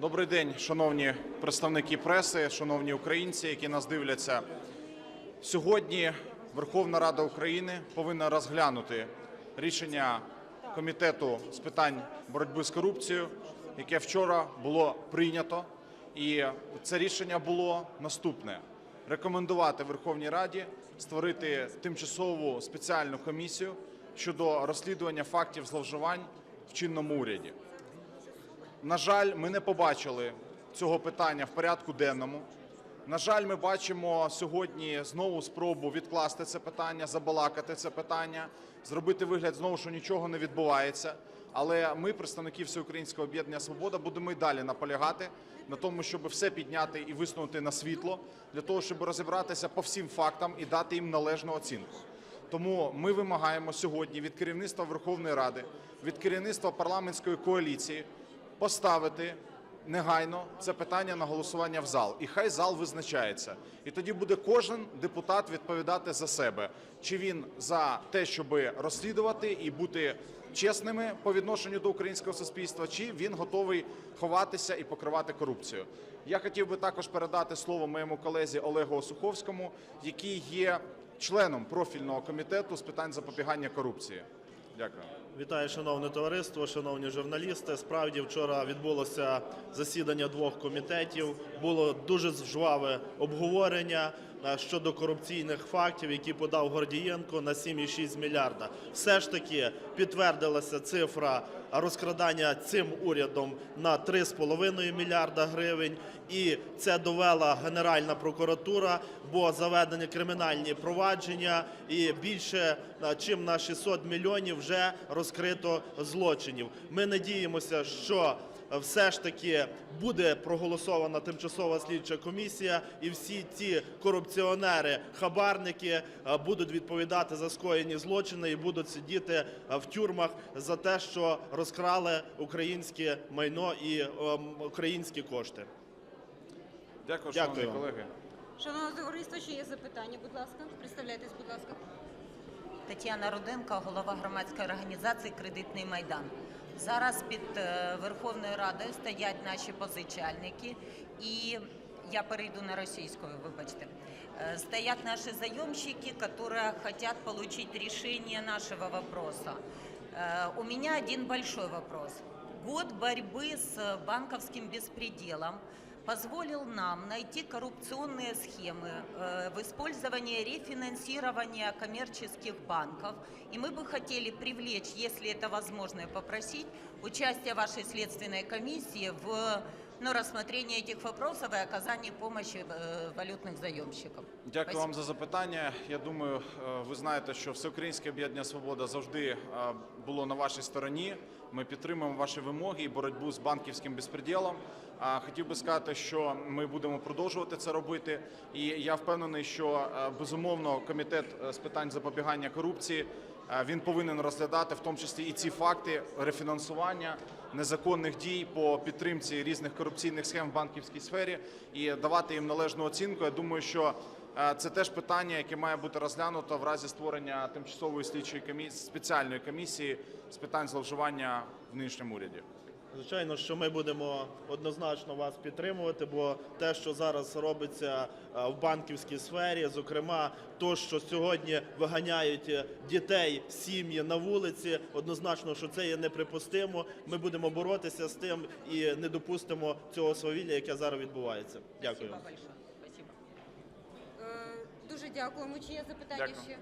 Добрий день, шановні представники преси, шановні українці, які нас дивляться. Сьогодні Верховна Рада України повинна розглянути рішення комітету з питань боротьби з корупцією, яке вчора було прийнято. І це рішення було наступне: рекомендувати Верховній Раді створити тимчасову спеціальну комісію щодо розслідування фактів зловживань в чинному уряді. На жаль, ми не побачили цього питання в порядку денному. На жаль, ми бачимо сьогодні знову спробу відкласти це питання, забалакати це питання, зробити вигляд знову, що нічого не відбувається. Але ми, представники Всеукраїнського об'єднання Свобода, будемо і далі наполягати на тому, щоб все підняти і висунути на світло, для того, щоб розібратися по всім фактам і дати їм належну оцінку. Тому ми вимагаємо сьогодні від керівництва Верховної Ради, від керівництва парламентської коаліції поставити негайно це питання на голосування в зал. І хай зал визначається. І тоді буде кожен депутат відповідати за себе, чи він за те, щоб розслідувати і бути чесними по відношенню до українського суспільства, чи він готовий ховатися і покривати корупцію. Я хотів би також передати слово моєму колезі Олегу Осуховському, який є членом профільного комітету з питань запобігання корупції. Дякую. Вітаю, шановне товариство, шановні журналісти. Справді вчора відбулося засідання двох комітетів. Було дуже жваве обговорення щодо корупційних фактів, які подав Гордієнко на 7,6 мільярда. Все ж таки підтвердилася цифра розкрадання цим урядом на 3,5 мільярда гривень, і це довела Генеральна прокуратура, бо заведені кримінальні провадження і більше чим на 600 мільйонів вже розкрито злочинів. Ми надіємося, що все ж таки буде проголосована тимчасова слідча комісія, і всі ці корупціонери, хабарники е, будуть відповідати за скоєні злочини і будуть сидіти е, в тюрмах за те, що розкрали українське майно і українські кошти. Дякую, Дякую шановні колеги. Шановне товариство, ще є запитання, будь ласка. Представляйтесь, будь ласка. Тетяна Руденко, голова громадської організації Кредитний майдан. Зараз під е, Верховною Радою стоять наші позичальники, і я перейду на російською, вибачте. Е, Стоят наши заемщики, которые хотят получить решение нашего вопроса. Э, У меня один большой вопрос. Год борьбы с банковским беспределом позволил нам найти коррупционные схемы э, в использовании рефинансирования коммерческих банков. И мы бы хотели привлечь, если это возможно, попросить участие вашей следственной комиссии в ну, рассмотрении этих вопросов и оказании помощи э, валютных заемщикам. Дякую Спасибо. вам за запитання. Я думаю, е, ви знаєте, що Всеукраїнське об'єднання Свобода завжди е, було на вашій стороні. Ми підтримуємо ваші вимоги і боротьбу з банківським безпреділом. А Хотів би сказати, що ми будемо продовжувати це робити. І я впевнений, що е, безумовно комітет е, з питань запобігання корупції е, він повинен розглядати в тому числі і ці факти рефінансування незаконних дій по підтримці різних корупційних схем в банківській сфері і давати їм належну оцінку. Я думаю, що е, це теж питання, яке має бути розглянуто в разі створення тимчасової слідчої комісії спеціальної комісії з питань зловживання в нинішньому уряді. Звичайно, що ми будемо однозначно вас підтримувати, бо те, що зараз робиться е, в банківській сфері, зокрема, то, що сьогодні виганяють е, дітей, сім'ї на вулиці, однозначно, що це є неприпустимо. Ми будемо боротися з тим і не допустимо цього свавілля, яке зараз відбувається. Дякую. Большое. Е, дуже дякуємо. Чи є запитання Дякую. ще?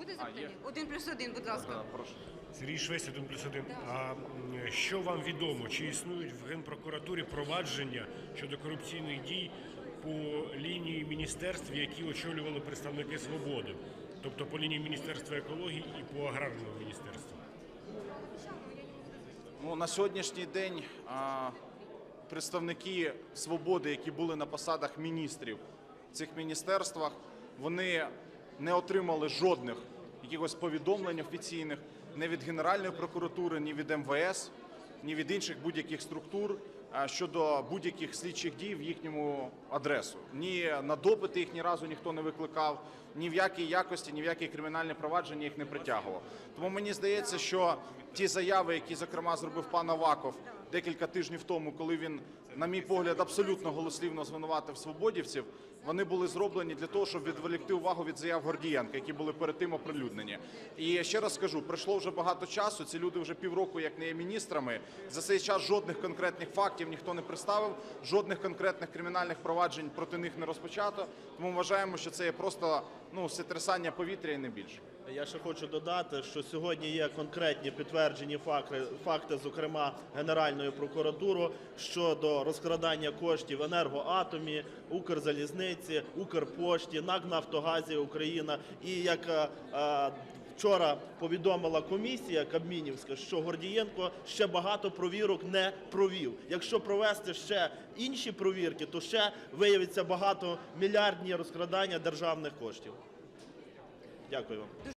Буде запитання? Один плюс один, будь ласка. Прошу. Сергій Швець, 1 плюс 1. А м, що вам відомо? Чи існують в Генпрокуратурі провадження щодо корупційних дій по лінії міністерств, які очолювали представники свободи? Тобто по лінії Міністерства екології і по аграрному міністерству? Ну, на сьогоднішній день а, представники свободи, які були на посадах міністрів в цих міністерствах, вони не отримали жодних якихось повідомлень офіційних ні від Генеральної прокуратури, ні від МВС, ні від інших будь-яких структур щодо будь-яких слідчих дій в їхньому адресу. Ні на допити їх ні разу ніхто не викликав, ні в якій якості, ні в якій кримінальне провадження їх не притягував. Тому мені здається, що ті заяви, які зокрема зробив пан Аваков декілька тижнів тому, коли він, на мій погляд, абсолютно голослівно звинуватив свободівців, вони були зроблені для того, щоб відволікти увагу від заяв Гордієнка, які були перед тим оприлюднені. І ще раз скажу, пройшло вже багато часу. Ці люди вже півроку як не є міністрами. За цей час жодних конкретних фактів ніхто не представив, жодних конкретних кримінальних проваджень проти них не розпочато. Тому вважаємо, що це є просто ну ситресання повітря і не більше. Я ще хочу додати, що сьогодні є конкретні підтверджені факти, факти, зокрема Генеральною прокуратурою, щодо розкрадання коштів енергоатомі, Укрзалізниці, Укрпошті, НАК Нафтогазі Україна. І як е, е, вчора повідомила комісія Кабмінівська, що Гордієнко ще багато провірок не провів. Якщо провести ще інші провірки, то ще виявиться багато мільярдні розкрадання державних коштів. Дякую вам.